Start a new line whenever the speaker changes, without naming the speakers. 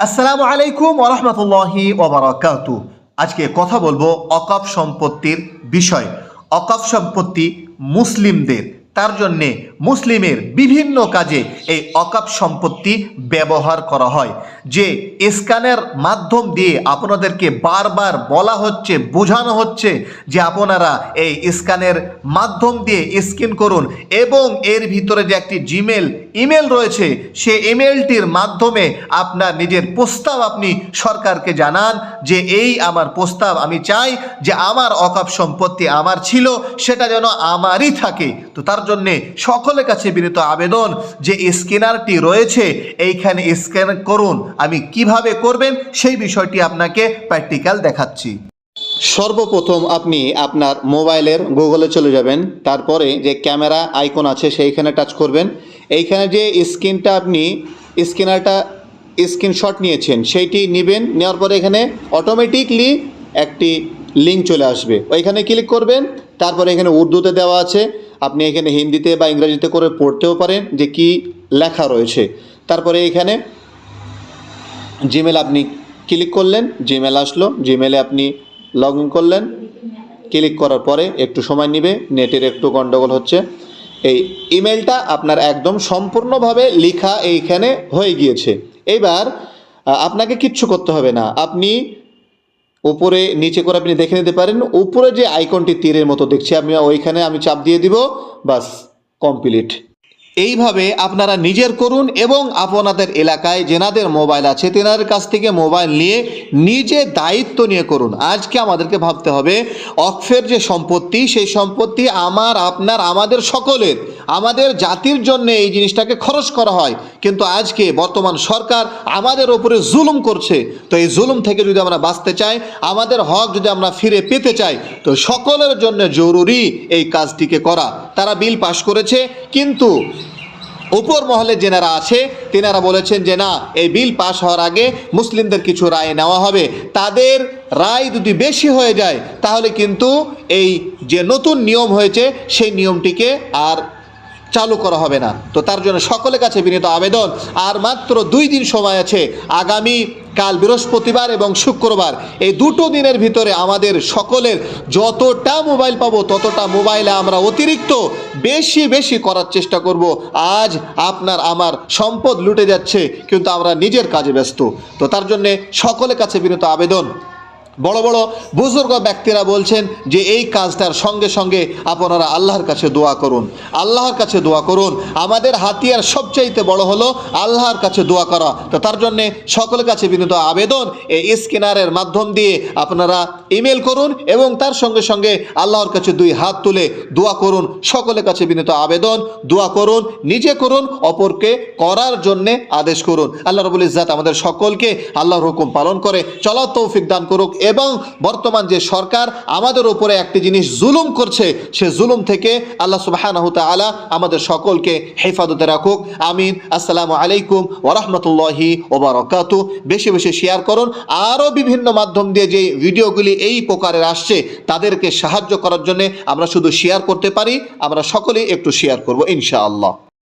আসসালামু আলাইকুম ওরহমতুল্লাহি ওবরাকাতু আজকে কথা বলব অকাপ সম্পত্তির বিষয়। অকাপ সম্পত্তি মুসলিমদের, তার জন্যে মুসলিমের বিভিন্ন কাজে এই অকাপ সম্পত্তি ব্যবহার করা হয়, যে স্ক্যানের মাধ্যম দিয়ে আপনাদেরকে বারবার বলা হচ্ছে, বোঝানো হচ্ছে যে আপনারা এই স্ক্যানের মাধ্যম দিয়ে স্ক্যান করুন এবং এর ভিতরে যে একটি জিমেল, ইমেল রয়েছে, সে ইমেলটির মাধ্যমে আপনার নিজের প্রস্তাব আপনি সরকারকে জানান যে, এই আমার প্রস্তাব, আমি চাই যে আমার অকাপ সম্পত্তি আমার ছিল, সেটা যেন আমারই থাকে। তো তার জন্যে সকলের কাছে বিনীত আবেদন যে স্ক্যানারটি রয়েছে, এইখানে স্ক্যান করুন। আমি কীভাবে করবেন সেই বিষয়টি আপনাকে প্র্যাকটিক্যাল দেখাচ্ছি। সর্বপ্রথম আপনি আপনার মোবাইলের গুগলে চলে যাবেন, তারপরে যে ক্যামেরা আইকন আছে সেইখানে টাচ করবেন। এইখানে যে স্ক্রিনটা আপনি, স্ক্যানারটা স্ক্রিনশট নিয়েছেন, সেইটি নেবেন, নেওয়ার পরে এখানে অটোমেটিকলি একটি লিঙ্ক চলে আসবে। ওইখানে ক্লিক করবেন, তারপরে এখানে উর্দুতে দেওয়া আছে। আপনি এখানে হিন্দিতে বা ইংরেজিতে করে পড়তেও পারেন যে কি লেখা রয়েছে। তারপরে এখানে জিমেল আপনি ক্লিক করলেন জিমেল আসলো জিমেলে আপনি লগ ইন করলেন। ক্লিক করার পরে একটু সময় নেবে নেটের একটু গন্ডগোল হচ্ছে। এই ইমেলটা আপনার একদম সম্পূর্ণভাবে লেখা এইখানে হয়ে গিয়েছে। এবার আপনাকে কিচ্ছু করতে হবে না। আপনি উপরে নিচে করে আপনি দেখে নিতে পারেন। উপরে যে আইকনটি তীরের মতো দেখছি, আমি ওইখানে আমি চাপ দিয়ে দিব, বাস কমপ্লিট এইভাবে আপনারা নিজের করুন এবং আপনাদের এলাকায় যেনাদের মোবাইল আছে তেনাদের কাছ থেকে মোবাইল নিয়ে নিজে দায়িত্ব নিয়ে করুন। আজকে আমাদেরকে ভাবতে হবে, অক্ষের যে সম্পত্তি, সেই সম্পত্তি আমার, আপনার, আমাদের সকলের। আমাদের জাতির জন্য এই জিনিসটাকে খরচ করা হয়। কিন্তু আজকে বর্তমান সরকার আমাদের ওপরে জুলুম করছে। তো এই জুলুম থেকে যদি আমরা বাঁচতে চাই, আমাদের হক যদি আমরা ফিরে পেতে চাই, তো সকলের জন্য জরুরি এই কাজটিকে করা। তারা বিল পাশ করেছে, কিন্তু উপর মহলে যেনারা আছে, তেনারা বলেছেন যে না, এই বিল পাশ হওয়ার আগে মুসলিমদের কিছু রায় নেওয়া হবে। তাদের রায় যদি বেশি হয়ে যায়, তাহলে কিন্তু এই যে নতুন নিয়ম হয়েছে, সেই নিয়মটিকে আর চালু করা হবে না। তো তার জন্য সকলের কাছে বিনীত আবেদন। আর মাত্র দুই দিন সময় আছে। আগামী কাল বৃহস্পতিবার এবং শুক্রবার। এই দুটো দিনের ভিতরে আমাদের সকলের যতটা মোবাইল পাবো, ততটা মোবাইলে আমরা অতিরিক্ত বেশি বেশি করার চেষ্টা করব। আজ আপনার আমার সম্পদ লুটে যাচ্ছে, কিন্তু আমরা নিজের কাজে ব্যস্ত। তো তার জন্যে সকলের কাছে বিনীত আবেদন। বড় বড় বুজুর্গ ব্যক্তিরা বলছেন যে এই কাজটার সঙ্গে সঙ্গে আপনারা আল্লাহর কাছে দোয়া করুন। আল্লাহর কাছে দোয়া করুন। আমাদের হাতিয়ার সবচাইতে বড় হলো আল্লাহর কাছে দোয়া করা। তো তার জন্যে সকলের কাছে বিনীত আবেদন, এই স্ক্যানারের মাধ্যম দিয়ে আপনারা ইমেল করুন এবং তার সঙ্গে সঙ্গে আল্লাহর কাছে দুই হাত তুলে দোয়া করুন। সকলের কাছে বিনীত আবেদন, দোয়া করুন, নিজে করুন, অপরকে করার জন্যে আদেশ করুন। আল্লাহ রবুল ইজাত আমাদের সকলকে আল্লাহর হুকুম পালন করে। চলার তৌফিক দান করুক। এবং বর্তমান যে সরকার আমাদের উপরে একটি জিনিস জুলুম করছে, সে জুলুম থেকে আল্লাহ সুবাহানাহু তাআলা আমাদের সকলকে হেফাজতে রাখুক। আমিন। আসসালামু আলাইকুম ওরহমতুল্লাহি ওবরাকাতু বেশি বেশি শেয়ার করুন। আরও বিভিন্ন মাধ্যম দিয়ে যে ভিডিওগুলি এই প্রকারের আসছে, তাদেরকে সাহায্য করার জন্য আমরা শুধু শেয়ার করতে পারি। আমরা সকলেই একটু শেয়ার করব, ইনশাআল্লাহ।